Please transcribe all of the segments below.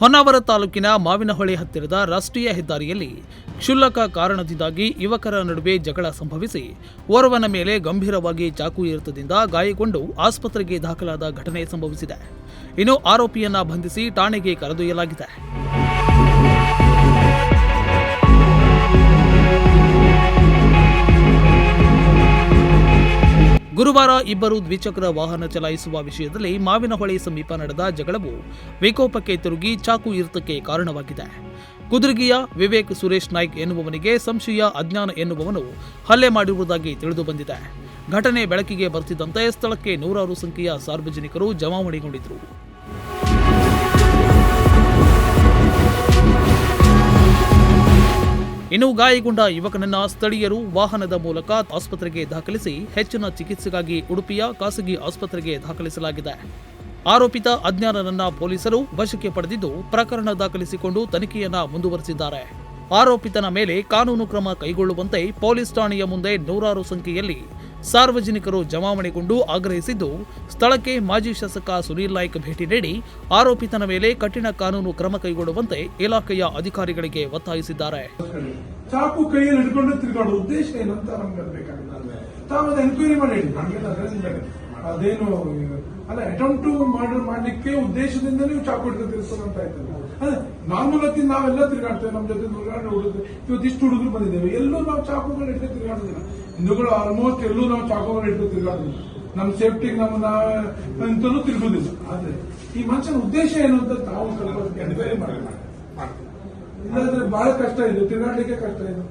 ಹೊನ್ನಾವರ ತಾಲೂಕಿನ ಮಾವಿನಹೊಳೆ ಹತ್ತಿರದ ರಾಷ್ಟ್ರೀಯ ಹೆದ್ದಾರಿಯಲ್ಲಿ ಕ್ಷುಲ್ಲಕ ಕಾರಣದಿಂದಾಗಿ ಯುವಕರ ನಡುವೆ ಜಗಳ ಸಂಭವಿಸಿ, ಓರ್ವನ ಮೇಲೆ ಗಂಭೀರವಾಗಿ ಚಾಕು ಇರುತ್ತದಿಂದ ಗಾಯಗೊಂಡು ಆಸ್ಪತ್ರೆಗೆ ದಾಖಲಾದ ಘಟನೆ ಸಂಭವಿಸಿದೆ. ಇನ್ನು ಆರೋಪಿಯನ್ನ ಬಂಧಿಸಿ ಠಾಣೆಗೆ ಕರೆದೊಯ್ಯಲಾಗಿದೆ. ಗುರುವಾರ ಇಬ್ಬರು ದ್ವಿಚಕ್ರ ವಾಹನ ಚಲಾಯಿಸುವ ವಿಷಯದಲ್ಲಿ ಮಾವಿನಹೊಳೆ ಸಮೀಪ ನಡೆದ ಜಗಳವು ವಿಕೋಪಕ್ಕೆ ತಿರುಗಿ ಚಾಕು ಇರುತಕ್ಕೆ ಕಾರಣವಾಗಿದೆ. ಕುದುರ್ಗಿಯ ವಿವೇಕ್ ಸುರೇಶ್ ನಾಯ್ಕ್ ಎನ್ನುವವನಿಗೆ ಸಂಶಯ, ಅಜ್ಞಾನ ಎನ್ನುವವನು ಹಲ್ಲೆ ಮಾಡಿರುವುದಾಗಿ ತಿಳಿದು ಬಂದಿದೆ. ಘಟನೆ ಬೆಳಕಿಗೆ ಬರ್ತಿದ್ದಂತೆ ಸ್ಥಳಕ್ಕೆ ನೂರಾರು ಸಂಖ್ಯೆಯ ಸಾರ್ವಜನಿಕರು ಜಮಾವಣೆಗೊಂಡಿದ್ದರು. ಇನ್ನು ಗಾಯಗೊಂಡ ಯುವಕನನ್ನ ಸ್ಥಳೀಯರು ವಾಹನದ ಮೂಲಕ ಆಸ್ಪತ್ರೆಗೆ ದಾಖಲಿಸಿ ಹೆಚ್ಚಿನ ಚಿಕಿತ್ಸೆಗಾಗಿ ಉಡುಪಿಯ ಖಾಸಗಿ ಆಸ್ಪತ್ರೆಗೆ ದಾಖಲಿಸಲಾಗಿದೆ. ಆರೋಪಿತ ಅಜ್ಞಾನನನ್ನ ಪೊಲೀಸರು ವಶಕ್ಕೆ ಪಡೆದಿದ್ದು ಪ್ರಕರಣ ದಾಖಲಿಸಿಕೊಂಡು ತನಿಖೆಯನ್ನ ಮುಂದುವರೆಸಿದ್ದಾರೆ. ಆರೋಪಿತನ ಮೇಲೆ ಕಾನೂನು ಕ್ರಮ ಕೈಗೊಳ್ಳುವಂತೆ ಪೊಲೀಸ್ ಠಾಣೆಯ ಮುಂದೆ ನೂರಾರು ಸಂಖ್ಯೆಯಲ್ಲಿ ಸಾರ್ವಜನಿಕರು ಜಮಾವಣೆಗೊಂಡು ಆಗ್ರಹಿಸಿದ್ದು, ಸ್ಥಳಕ್ಕೆ ಮಾಜಿ ಶಾಸಕ ಸುನೀಲ್ ನಾಯ್ಕ್ ಭೇಟಿ ನೀಡಿ ಆರೋಪಿತನ ಮೇಲೆ ಕಠಿಣ ಕಾನೂನು ಕ್ರಮ ಕೈಗೊಳ್ಳುವಂತೆ ಇಲಾಖೆಯ ಅಧಿಕಾರಿಗಳಿಗೆ ಒತ್ತಾಯಿಸಿದ್ದಾರೆ. ಚಾಕು ಕೈಯಲ್ಲಿ ಹಿಡ್ಕೊಂಡು ತಿರುಗಾಡೋ ಉದ್ದೇಶ ಏನು ಅಂತ ನಮ್ಗೆ ತಾವು ಮಾಡಿ ಅದೇನು ಅಲ್ಲ ಅಟೆಂಪ್ಟ್ ಮರ್ಡರ್ ಮಾಡ್ಲಿಕ್ಕೆ ಉದ್ದೇಶದಿಂದ ನೀವು ಚಾಕು ಹಿಡಿದು ತಿರ್ಸೋದು ಅಂತ ಆಯ್ತಲ್ಲ ಅದೇ ನಾರ್ಮಲ್ ಹೊತ್ತಿ ನಾವೆಲ್ಲ ತಿರುಗಾಡ್ತೇವೆ ನಮ್ಮ ಜೊತೆ ತಿರ್ಗಾಡಿ ಹುಡುಗರು ಇವತ್ತು ಇಷ್ಟು ಹುಡುಗರು ಬಂದಿದ್ದೇವೆ. ಎಲ್ಲೂ ನಾವು ಚಾಕುಗಳು ಹಿಡಿದು ತಿರುಗಾಡೋದಿಲ್ಲ. ಹಿಂದೂಗಳು ಆಲ್ಮೋಸ್ಟ್ ಎಲ್ಲೂ ನಾವು ಚಾಕುಗಳು ಇಟ್ಟು ತಿರುಗಾಡೋದಿಲ್ಲ. ನಮ್ಮ ಸೇಫ್ಟಿಗೆ ನಮ್ಮ ನಾವು ಅಂತಲೂ ತಿರುಗುದಿಲ್ಲ. ಆದ್ರೆ, ಈ ಮನುಷ್ಯನ ಉದ್ದೇಶ ಏನು ಅಂತ ತಾವು ಸ್ವಲ್ಪ ಎನ್ಕ್ವೈರಿ ಮಾಡಬೇಕು ಇಲ್ಲಾಂದ್ರೆ ಬಹಳ ಕಷ್ಟ ಇದು. ತಿರುಗಾಡ್ಲಿಕ್ಕೆ ಕಷ್ಟ ಇದು.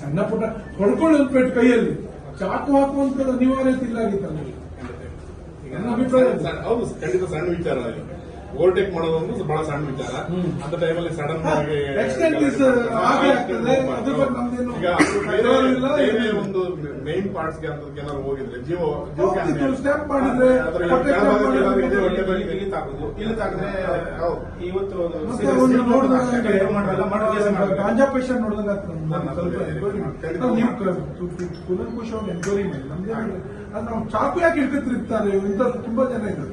ಸಣ್ಣ ಪುಟ್ಟ ಹೊಡ್ಕೊಳ್ಳಿ ಪೇಟ್ ಕೈಯಲ್ಲಿ. ಚಾಕು ಹಾಕುವಂತ ಅನಿವಾರ್ಯತೆ ಇಲ್ಲ ಆಗಿತ್ತಲ್ಲ ನನ್ನ ಅಭಿಪ್ರಾಯ ಅದು. ಸಣ್ಣ- ಹೌದು ಖಂಡಿತ ಸಣ್ಣ ವಿಚಾರ ಓವರ್ಟೇಕ್ ಮಾಡೋದು ಬಹಳ ಸಣ್ಣ ವಿಚಾರ. ಅಂತ ಟೈಮಲ್ಲಿ ಸಡನ್ ಆಗಿ uh, ಈಗ ಒಂದು ಮೇನ್ ಪಾರ್ಟ್ಸ್ಗೆ ಅಂತ ಏನಾದ್ರು ಹೋಗಿದ್ರೆ ಹೊಟ್ಟೆ ಇಲ್ಲಿ ತಾಕುದು ಇಲ್ಲಿ ತಾಕಿದ್ರೆ. ಇವತ್ತು ಮಾಡೋ. ನಮ್ಗೆ ಅದು ನಾವು ಚಾಕು ಯಾಕೆ ಇಟ್ಕೊತಿರ್ತಾರೆ ಇಂಥ ತುಂಬಾ ಜನ ಇದ್ದಾರೆ.